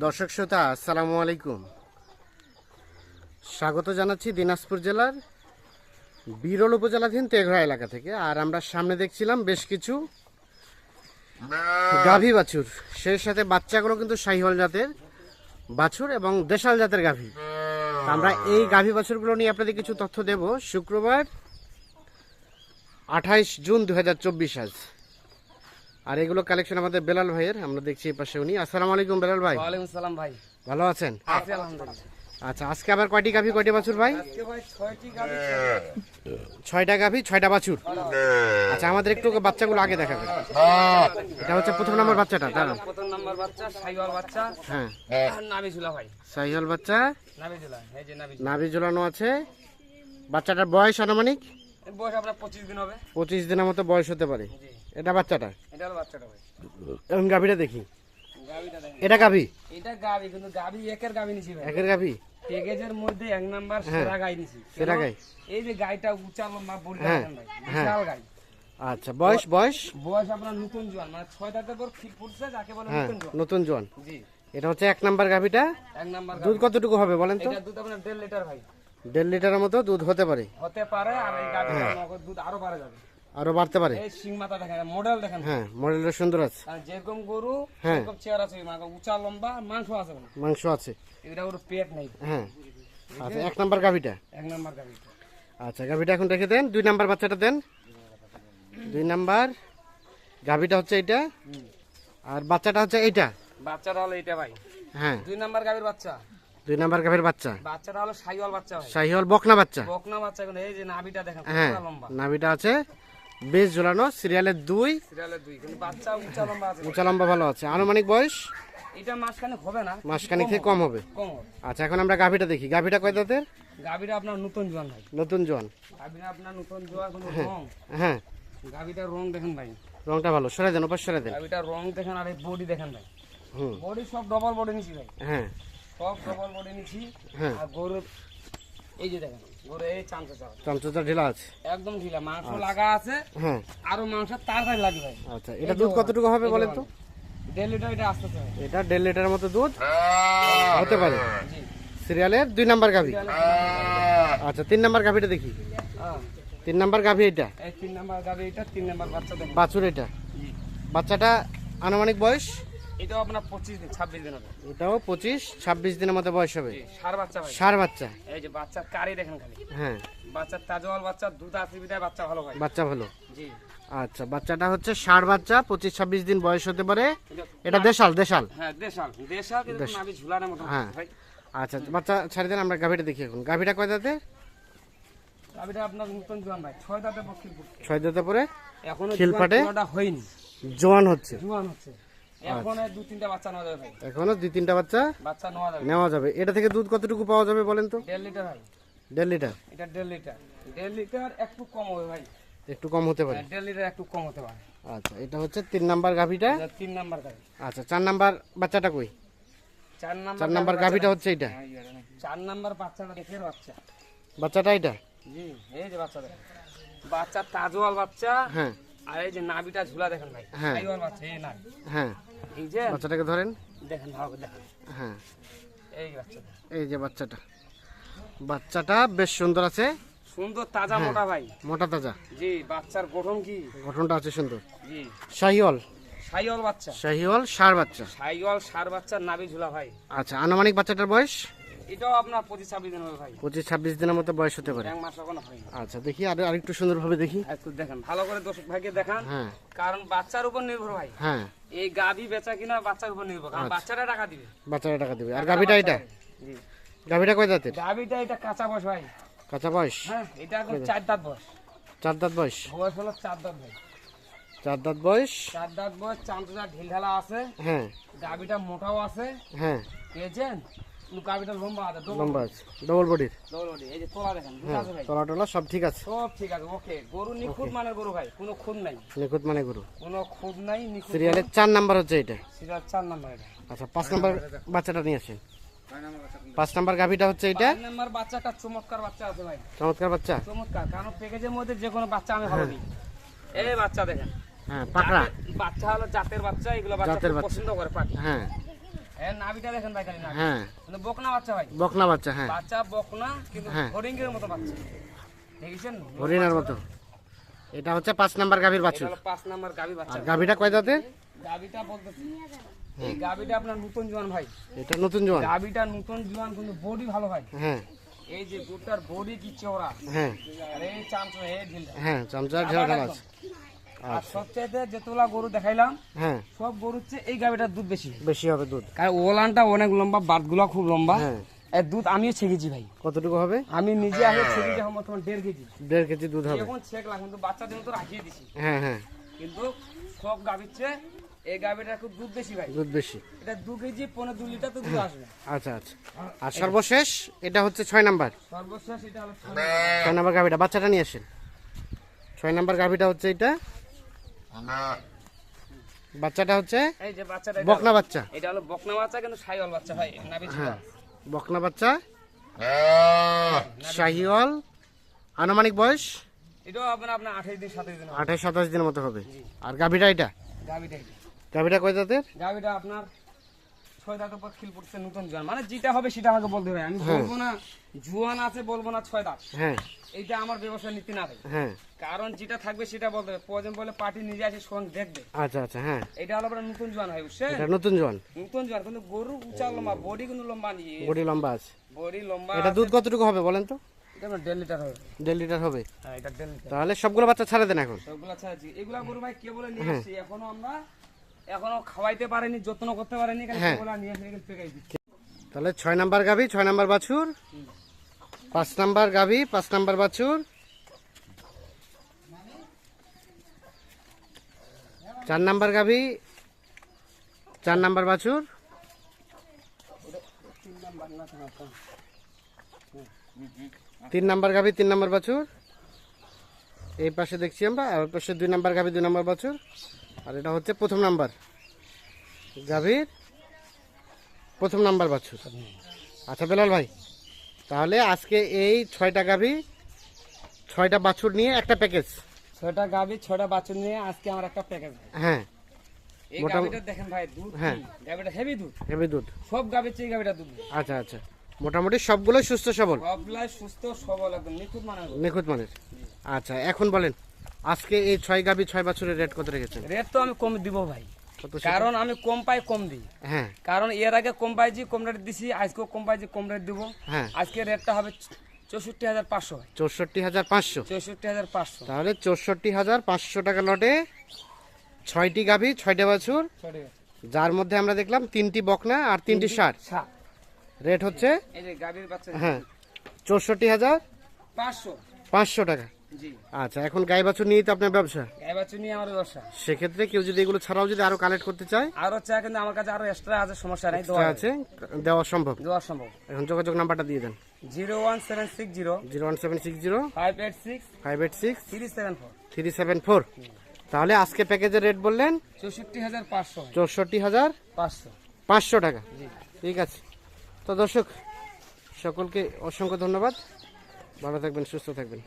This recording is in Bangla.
দর্শক শ্রোতা, আসসালামু আলাইকুম। স্বাগত জানাচ্ছি দিনাজপুর জেলার বিরল উপজেলাধীন তেঘরা এলাকা থেকে। আর আমরা সামনে দেখছিলাম বেশ কিছু গাভী বাছুর। সেই সাথে বাচ্চাগুলো কিন্তু শাহিওয়াল জাতের বাছুর এবং দেশাল জাতের গাভী। আমরা এই গাভী বাছুরগুলো নিয়ে আপনাদের কিছু তথ্য দেব। শুক্রবার আঠাইশ জুন দু আজ। আর এগুলো কালেকশন আমাদের বেলাল ভাইয়ের আমরা দেখছি এই পাশে উনি। আসসালামু আলাইকুম বেলাল ভাই। ওয়ালাইকুম সালাম ভাই। ভালো আছেন? আলহামদুলিল্লাহ। আচ্ছা আজকে আবার কয়টি গাভী কয়টি বাছুর ভাই? আজকে ভাই ছয়টি গাভী। ছয়টা বাছুর? আচ্ছা আমাদের একটু বাচ্চাগুলো আগে দেখাবেন। এটা হচ্ছে প্রথম নম্বর বাচ্চাটা দাঁড়ান। প্রথম নাম্বার বাচ্চা সাইওয়াল বাচ্চা। হ্যাঁ। নাবি ঝুলা ভাই। সাইহল বাচ্চা। নাবি ঝুলা এই যে নাবি নাভি ঝুলানো আছে। বাচ্চাটার বয়স আনুমানিক? বয়স আপনার পঁচিশ দিন হবে। পঁচিশ দিনের মতো বয়স হতে পারে। এটা বাচ্চাটা? এটা হলো বাচ্চাটা ভাই এখন গাভীটা দেখি। এটা গাভী? এটা গাবি কিন্তু গাবি একের গাবি নিছি ভাই। একের গাভী? প্যাকেজের মধ্যে এক নাম্বার সেরা গাই নিছি। সেরা গাই। এই যে গাইটা উঁচা লম্বা বড়ি হ্যাঁ, দেখেন ভাই হ্যাঁ। বিশাল গাই। আচ্ছা বয়স বয়স? বয়স আপনার নতুন জোয়ান মানে ছয় দাঁতের পর ফিট ফুটছে যাকে বলে হ্যাঁ নতুন জোয়ান। নতুন জোয়ান। জি। এটা হচ্ছে এক নাম্বার গাভীটা? এক নাম্বার দুধ কতটুকু হবে বলেন তো? এটা দুধ আপনার দেড় লিটার ভাই। দেড় লিটারের মতো দুধ হতে পারে। হতে পারে আর এই হ্যাঁ। নগদ দুধ আরও বাড়ে যাবে। আরও বাড়তে পারে। এই সিং মাথা দেখেন মডেল দেখেন হ্যাঁ মডেলটা সুন্দর আছে। আর যেরকম গরু হ্যাঁ। সেরকম চেয়ার আছে মানে উঁচা লম্বা মাংস আছে। মাংস আছে। এটা ওর পেট নেই। হ্যাঁ। আচ্ছা এক নাম্বার গাভীটা? এক নাম্বার গাড়ি আচ্ছা গাভীটা এখন রেখে দেন। দুই নাম্বার বাচ্চাটা দেন। দুই নাম্বার গাভীটা হচ্ছে এইটা। আর বাচ্চাটা হচ্ছে এইটা। বাচ্চাটা হলো এটা ভাই। হ্যাঁ। দুই নাম্বার গাড়ির বাচ্চা। দুই নাম্বার গাভীর বাচ্চা? বাচ্চাটা হলো সাইওয়াল বাচ্চা ভাই। শাহিওয়াল বকনা বাচ্চা? বকনা বাচ্চা কিন্তু এই যে নাভিটা দেখেন হ্যাঁ লম্বা। নাভিটা আছে বেশ ঝোলানো সিরিয়ালের দুই। সিরিয়ালের দুই কিন্তু বাচ্চা উঁচা লম্বা আছে। উঁচা লম্বা ভালো আছে। আনুমানিক বয়স? এটা মাসখানে হবে না মাসখানেক থেকে কম হবে। কম আচ্ছা এখন আমরা গাভীটা দেখি। গাভীটা কয় দাঁতের? গাভিটা আপনার নতুন জোয়ান ভাই। নতুন জোয়ান। গাভিটা আপনার নতুন জোয়ান কোনো রং। হ্যাঁ। গাভিটার রং দেখেন ভাই। রংটা ভালো সরে দেন ওপাশ সরে দেন। গাভিটার রং দেখেন আর এই বডি দেখেন ভাই। হুম। বডি সব ডবল বডি নিছি ভাই। হ্যাঁ। সব নিছি হ্যাঁ। আর গরুর এই যে দেখেন গরু এই চামচা ঢিলা আছে। একদম ঢিলা মাংস লাগা আছে হ্যাঁ। আরও মাংস তাড়াতাড়ি আচ্ছা এটা দুধ কতটুকু হবে বলেন তো? দেড় লিটার এটা আসতে এটা দেড় লিটারের মতো দুধ? হতে পারে। জি। সিরিয়ালের দুই নাম্বার গাভী। আচ্ছা তিন নাম্বার গাভীটা দেখি। হ্যাঁ। তিন নাম্বার গাভী এটা এই তিন নাম্বার গাবি এটা তিন নাম্বার বাচ্চা বাছুর এটা বাচ্চাটা আনুমানিক বয়স? এটাও আপনার দিন ছাব্বিশ দিন হবে এটাও পঁচিশ ছাব্বিশ দিনের মতো বয়স হবে। সার বাচ্চা ভাই। সার বাচ্চা। এই যে বাচ্চার কারি দেখেন খালি। হ্যাঁ। বাচ্চার তাজওয়াল বাচ্চা দুধ আছে বিদায় বাচ্চা ভালো ভাই। বাচ্চা ভালো। জি। আচ্ছা বাচ্চাটা হচ্ছে ষাট বাচ্চা পঁচিশ ছাব্বিশ দিন বয়স হতে পারে। এটা- দেশাল দেশাল। হ্যাঁ দেশাল। দেশাল কিন্তু নাভি ঝুলানোর মতো হ্যাঁ। আচ্ছা বাচ্চা ছাড়ি দেন আমরা গাভীটা দেখি এখন। গাভীটা কয় দাঁতে গাভিটা আপনার নতুন জোয়ান ভাই। ছয় দাঁতে বক্সির ছয় দাঁতে পরে এখনও হয়নি। জোয়ান হচ্ছে। জোয়ান হচ্ছে। এখন দু তিনটা বাচ্চা নেওয়া যাবে। এখনও দুই তিনটা বাচ্চা বাচ্চা নেওয়া যাবে। নেওয়া যাবে। এটা থেকে দুধ কতটুকু পাওয়া যাবে বলেন তো? দেড় লিটার ভাই। দেড় লিটার? এটা দেড় লিটার। দেড় লিটার একটু কম হবে ভাই। একটু কম হতে পারে। হ্যাঁ, দেড় লিটার একটু কম হতে পারে। আচ্ছা এটা হচ্ছে তিন নাম্বার গাভীটা? তিন নাম্বার গাড়ি আচ্ছা চার নাম্বার বাচ্চাটা কই? চার নাম্বার চার নাম্বার গাভীটা হচ্ছে এটা চার নাম্বার বাচ্চাটা দেখে বাচ্চা। বাচ্চাটা এটা জি এই যে বাচ্চা দেখেন বাচ্চা তাজওয়াল বাচ্চা। হ্যাঁ। আর এই যে নাভিটা ঝুলা দেখেন ভাই। হ্যাঁ। বাচ্চা এই নাভি। হ্যাঁ। এই যে বাচ্চাটাকে ধরেন। দেখেন হ্যাঁ। এই বাচ্চাটা। এই যে বাচ্চাটা। বাচ্চাটা বেশ সুন্দর আছে। সুন্দর তাজা হ্যাঁ। মোটা ভাই। মোটা তাজা। জি বাচ্চার গঠন কি? গঠনটা আছে সুন্দর। জি। শাহিওয়াল। সাইওয়াল বাচ্চা। শাহিওয়াল সার বাচ্চা। সাইওয়াল সার বাচ্চার নাভি ঝুলা ভাই। আচ্ছা আনুমানিক বাচ্চাটার বয়স? এটাও আপনার পঁচিশ ছাব্বিশ দিন হবে ভাই। পঁচিশ ছাব্বিশ দিনের মতো বয়স হতে পারে। এক মাস এখনও হয়নি। আচ্ছা দেখি আর আরেকটু সুন্দরভাবে দেখি। একটু দেখেন। ভালো করে দর্শক ভাইকে দেখান। হ্যাঁ। কারণ বাচ্চার উপর নির্ভর ভাই। হ্যাঁ। এই গাভি বেচা কিনা বাচ্চার উপর নির্ভর। আচ্ছা। কারণ বাচ্চাটা টাকা দিবে। বাচ্চাটা টাকা দেবে। আর গাভীটা এটা? জি। গাভীটা কয় দাঁতের? গাভিটা এটা কাঁচা বয়স ভাই। কাঁচা বয়স? হ্যাঁ এটা এখন চার দাঁত বয়স। চার দাঁত বয়স? বয়স হলো চার দাঁত ভাই চার দাঁত বয়স? চার দাঁত বয়স চামচা ঢিল ঢালা আছে। হ্যাঁ। গাভিটা মোটাও আছে। হ্যাঁ। পেয়েছেন? কিন্তু লম্বা আছে লম্বা আছে ডবল বডির double body। এই যে তোলা দেখেন হ্যাঁ আছে ভাই। তলা টলা সব ঠিক আছে। সব ঠিক আছে ওকে গরু নিখুঁত মানের গরু ভাই কোনো খুদ নাই। নিখুঁত মানে গরু। কোনো খুদ নাই নিখুঁত সিরিয়ালের চার নাম্বার হচ্ছে এটা। সিরিয়াল চার নাম্বার এটা। আচ্ছা পাঁচ নাম্বার বাচ্চাটা নিয়ে আসেন। পাঁচ নাম্বার গাভীটা হচ্ছে এটা। নাম্বার বাচ্চাটা চমৎকার বাচ্চা আছে ভাই। চমৎকার বাচ্চা। চমৎকার কারণ প্যাকেজের মধ্যে যে কোনো বাচ্চা আমি ভালো দিই এই বাচ্চা দেখেন। হ্যাঁ পাকড়া। বাচ্চা হলো জাতের বাচ্চা এগুলো বাচ্চা বাচ্চা। পছন্দ করে পাখি। হ্যাঁ। হ্যাঁ নাভিটা দেখেন ভাই খালি নাভি। হ্যাঁ। কিন্তু বকনা বাচ্চা ভাই। বকনা বাচ্চা হ্যাঁ। বাচ্চা বকনা কিন্তু হ্যাঁ। হরিঙ্গের মতো বাচ্চা। দেখেছেন? হরিণার মতো। এটা হচ্ছে পাঁচ নাম্বার গাভীর বাছুর। পাঁচ নাম্বার গাভি বাচ্চা। গাভীটা কয় দাঁতের গাভিটা বলতেছি এই গাভিটা আপনার নতুন জোয়ান ভাই। এটা নতুন জোয়ান। গাভিটা নতুন জোয়ান কিন্তু বডি ভালো ভাই। হ্যাঁ। এই যে গোটার বডি কি চওড়া। হ্যাঁ। আর এই চামচ এই হ্যাঁ আছে আর সবচাইতে যেতলা গরু দেখাইলাম হ্যাঁ। সব এই গাভিটার দুধ বেশি। বেশি হবে দুধ। কারণ ওলানটা অনেক লম্বা বাটগুলো খুব লম্বা। হ্যাঁ। এর দুধ আমিও ছেঁকেছি ভাই। কতটুকু হবে? আমি নিজে আগে ছেঁকেছি দেড় কেজি। দেড় কেজি দুধ হবে। এখন ছেঁকলাম কিন্তু রাখিয়ে দিছি। হ্যাঁ হ্যাঁ। কিন্তু সব এই গাভিটার খুব দুধ বেশি ভাই। দুধ বেশি। এটা দু কেজি পনেরো দু লিটার তো দুধ আসবে। আচ্ছা আচ্ছা। আর সর্বশেষ এটা হচ্ছে ছয় নাম্বার। সর্বশেষ এটা হলো ছয় নাম্বার গাভিটা। বাচ্চাটা নিয়ে আসেন। ছয় নাম্বার গাভিটা হচ্ছে এটা। বাচ্চাটা হচ্ছে এই যে বাচ্চাটা বকনা বাচ্চা। এটা হলো বকনা বাচ্চা কিন্তু সাইওয়াল বাচ্চা ভাই নাভি হ্যাঁ বকনা বাচ্চা। শাহিওয়াল। আনুমানিক বয়স? এটাও আপনার আপনার আঠাশ দিন সাতাশ দিন হবে। আঠাশ সাতাশ দিনের মতো হবে। আর গাভিটা এটা? গাভিটা। গাভিটা কয় জাতের? গাভিটা আপনার ছয় দাঁত উপর খিল পড়ছে নতুন জোয়ান। মানে যেটা হবে সেটা আমাকে বলতে হবে। আমি বলব না জোয়ান আছে বলব না ছয় দাঁত। হ্যাঁ। এইটা আমার ব্যবসায় নীতি না ভাই হ্যাঁ। কারণ যেটা থাকবে সেটা বলতে হবে। প্রয়োজন বলে পার্টি নিজে আসে সঙ্গে দেখবে। আচ্ছা আচ্ছা হ্যাঁ। এটা হলো আপনার নতুন জোয়ান হয় বুঝছেন? এটা নতুন জোয়ান। নতুন জোয়ান কিন্তু গরু উঁচা লম্বা বডি কিন্তু লম্বা নিয়ে বডি লম্বা আছে। বডি লম্বা এটা দুধ কতটুকু হবে বলেন তো? লিটার হবে। দেড় লিটার হবে। হ্যাঁ তাহলে সবগুলো বাচ্চা ছাড়ে দেন এখন। সবগুলা ছাড়াচ্ছি এগুলা গরু ভাই কে বলে নিয়ে এখনও আমরা এখনও খাওয়াইতে পারেনি যত্ন করতে পারেনি হ্যাঁ। তাহলে ছয় নাম্বার গাভি ছয় নাম্বার বাছুর। পাঁচ নাম্বার গাভি পাঁচ নাম্বার বাছুর। চার নাম্বার গাভি চার নাম্বার বাছুর। তিন নাম্বার গাভি তিন নাম্বার বাছুর। এই পাশে দেখছি আমরা আর পাশে দুই নাম্বার গাভি দুই নাম্বার বাছুর। আর এটা হচ্ছে প্রথম নাম্বার। গাভীর প্রথম নাম্বার বাছুর। আচ্ছা বেলাল ভাই তাহলে আজকে এই ছয়টা গাভি ছয়টা বাছুর নিয়ে একটা প্যাকেজ। ছয়টা গাভি ছয়টা বাছুর নিয়ে আজকে আমার একটা প্যাকেজ। হ্যাঁ। এই মোটামুটি- দেখেন ভাই দুধ গাভিটা হেভি দুধ? সব গাভির চেয়ে দুধ। আচ্ছা আচ্ছা। মোটামুটি সুস্থ সবল? নিখুঁত মানের। আচ্ছা এখন বলেন। আজকে এই ছয় গাভি ছয় বছরের রেট কত রেখেছেন? রেট তো আমি কম দিব ভাই। কারণ আমি কম পাই কম দিই। হ্যাঁ। কারণ এর আগে কম পাইছি কম রেট দিছি আজকেও কম পাইছি কম রেট দিব। হ্যাঁ। আজকে রেটটা হবে চৌষট্টি হাজার পাঁচশো। চৌষট্টি হাজার পাঁচশো। চৌষট্টি হাজার পাঁচশো। তাহলে চৌষট্টি হাজার পাঁচশো টাকা লটে ছয়টি গাভি ছয়টা বাছুর। যার মধ্যে আমরা দেখলাম তিনটি বকনা আর তিনটি সার সাত রেট হচ্ছে? হ্যাঁ। চৌষট্টি হাজার পাঁচশো। পাঁচশো টাকা। আচ্ছা এখন গাই বাছুর নিয়েই তো আপনার ব্যবসা? গাই বাচ্চা নিয়ে আমার ব্যবসা। সেক্ষেত্রে কেউ যদি এগুলো ছাড়াও যদি আরও কালেক্ট করতে চায়? আরও চা কিন্তু আমার কাছে আরও এক্সট্রা আছে সমস্যা নাই তা আছে দেওয়া সম্ভব। দেওয়া সম্ভব। এখন যোগাযোগ নাম্বারটা দিয়ে দেন। Zero one seven six zero zero one seven six zero five eight six five eight six three seven four. Three seven four. তাহলে আজকে প্যাকেজের রেট বললেন? চৌষট্টি হাজার পাঁচশো। চৌষট্টি হাজার পাঁচশো। পাঁচশো টাকা। ঠিক আছে। তো দর্শক সকলকে অসংখ্য ধন্যবাদ। ভালো থাকবেন সুস্থ থাকবেন।